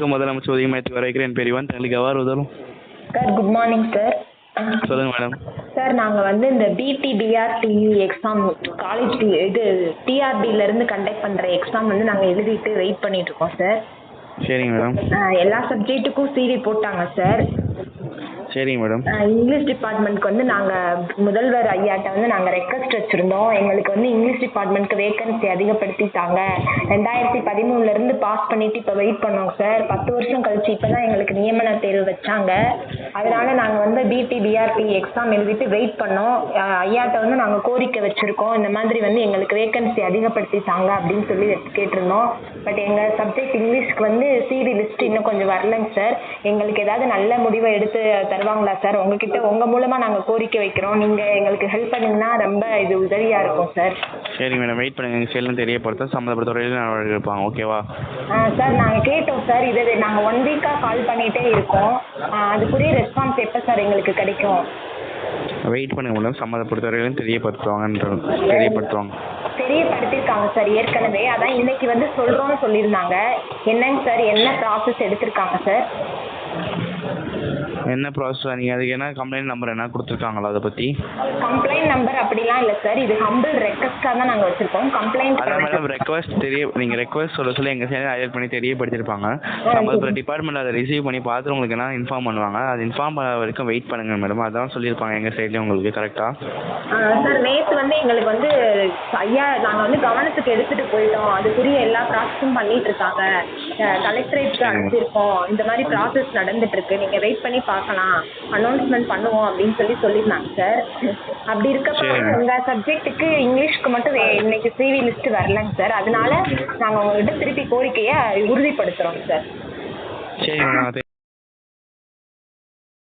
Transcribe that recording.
வணக்கம் முதலமைச்சர் மையத்துக்கு வரவேற்கிறேன் பெரியவன் தங்களுக்கு எவ்வாறு உதவும் சார் குட் மார்னிங் சார் சொல்லுங்கள் மேடம் சார் நாங்கள் வந்து இந்த பிடி பிஆர்டி எக்ஸாம் காலேஜ் இது டிஆர்பிலேருந்து கண்டக்ட் பண்ணுற எக்ஸாம் வந்து நாங்கள் எழுதிட்டு வெயிட் பண்ணிட்டு இருக்கோம் சார் சரிங்க மேடம் எல்லா சப்ஜெக்ட்டுக்கும் சிவி போட்டாங்க சார் சரிங்க மேடம் இங்கிலீஷ் டிபார்ட்மெண்ட்க்கு வந்து நாங்கள் முதல்வர் ஐயாட்ட வந்து நாங்கள் ரெக்வஸ்ட் வச்சுருந்தோம். எங்களுக்கு வந்து இங்கிலீஷ் டிபார்ட்மெண்ட்க்கு வேகன்சி அதிகப்படுத்திட்டாங்க. ரெண்டாயிரத்தி பதிமூணுலேருந்து பாஸ் பண்ணிட்டு இப்போ வெயிட் பண்ணோம் சார் பத்து வருஷம் கழிச்சு இப்போ தான் எங்களுக்கு நியமன தேர்வு வச்சாங்க. அதனால நாங்கள் வந்து பிடி பிஆர்டி எக்ஸாம் எழுதிட்டு வெயிட் பண்ணோம். ஐயாட்ட வந்து நாங்கள் கோரிக்கை வச்சுருக்கோம். இந்த மாதிரி வந்து எங்களுக்கு வேகன்சி அதிகப்படுத்திட்டாங்க அப்படின்னு சொல்லி கேட்டிருந்தோம். பட் எங்கள் சப்ஜெக்ட் இங்கிலீஷ்க்கு வந்து சிவி லிஸ்ட் இன்னும் கொஞ்சம் வரலைங்க சார் எங்களுக்கு ஏதாவது நல்ல முடிவை எடுத்து தருவாங்களா சார் உங்ககிட்ட உங்கள் மூலமாக நாங்கள் கோரிக்கை வைக்கிறோம். நீங்கள் எங்களுக்கு ஹெல்ப் பண்ணீங்கன்னா ரொம்ப இது உதவியாக இருக்கும் சார் சரிங்க மேடம் வெயிட் பண்ணுங்க எங்கள் சைட்லேருந்து தெரியப்படுத்த சம்மந்தப்பட்ட எடுப்பாங்க ஓகேவா ஆ சார் நாங்கள் கேட்டோம் சார் இது நாங்கள் ஒன் வீக்காக கால் பண்ணிகிட்டே இருக்கோம். ஆ, அதுக்குரிய ரெஸ்பான்ஸ் எப்போ சார் எங்களுக்கு கிடைக்கும். வெயிட் பண்ணுங்க மேடம் சம்மந்தப்பட்ட துறையிலும் தெரியப்படுத்துவாங்கன்ற தெரியப்படுத்துவாங்க. தெரியப்படுத்தியிருக்காங்க சார் ஏற்கனவே அதான் இன்னைக்கு வந்து சொல்கிறோம்னு சொல்லியிருந்தாங்க. என்னங்க சார் என்ன ப்ராசஸ் எடுத்திருக்காங்க சார் என்ன ப்ராசஸ் நீங்கள் அதுக்கு என்ன கம்ப்ளைண்ட் நம்பர் என்ன கொடுத்துருக்காங்களா அதை பற்றி கம்ப்ளைண்ட் நம்பர் அப்படிலாம் இல்லை சார் இது ஹம்பிள் ரெக்வஸ்ட்டாக தான் நாங்கள் வச்சுருக்கோம். கம்ப்ளைண்ட் அதான் மேடம் ரெக்வஸ்ட் தெரிய நீங்கள் ரெக்வஸ்ட் சொல்ல சொல்ல எங்கள் சைடு ஹையர் பண்ணி தெரியப்படுத்திருப்பாங்க. சம்மந்தப்பட்ட டிபார்ட்மெண்ட் அதை ரிசீவ் பண்ணி பார்த்து உங்களுக்கு என்ன இன்ஃபார்ம் பண்ணுவாங்க. அது இன்ஃபார்ம் பண்ண வரைக்கும் வெயிட் பண்ணுங்க மேடம் அதான் சொல்லியிருப்பாங்க எங்கள் சைட்லேயும் உங்களுக்கு கரெக்டாக சார் நேற்று வந்து எங்களுக்கு வந்து ஐயா நாங்கள் வந்து கவனத்துக்கு எடுத்துகிட்டு போயிட்டோம். அதுக்குரிய எல்லா ப்ராசஸும் பண்ணிட்டு இருக்காங்க. கலெக்டரேட்க்கு அனுப்பிச்சிருக்கோம் இந்த மாதிரி ப்ராசஸ் நடந்துட்டு இருக்கு. நீங்கள் வெயிட் பண்ணி பார்க்கலாம். அனௌன்ஸ்மெண்ட் பண்ணுவோம் அப்படின்னு சொல்லி சொல்லியிருந்தாங்க சார் அப்படி இருக்கப்ப. உங்கள் சப்ஜெக்ட்டுக்கு இங்கிலீஷ்க்கு மட்டும் இன்னைக்கு சிவி லிஸ்ட் வரலங்க சார் அதனால நாங்கள் உங்கள்கிட்ட திருப்பி கோரிக்கையை உறுதிப்படுத்துகிறோம் சார் சரிங்க மேடம்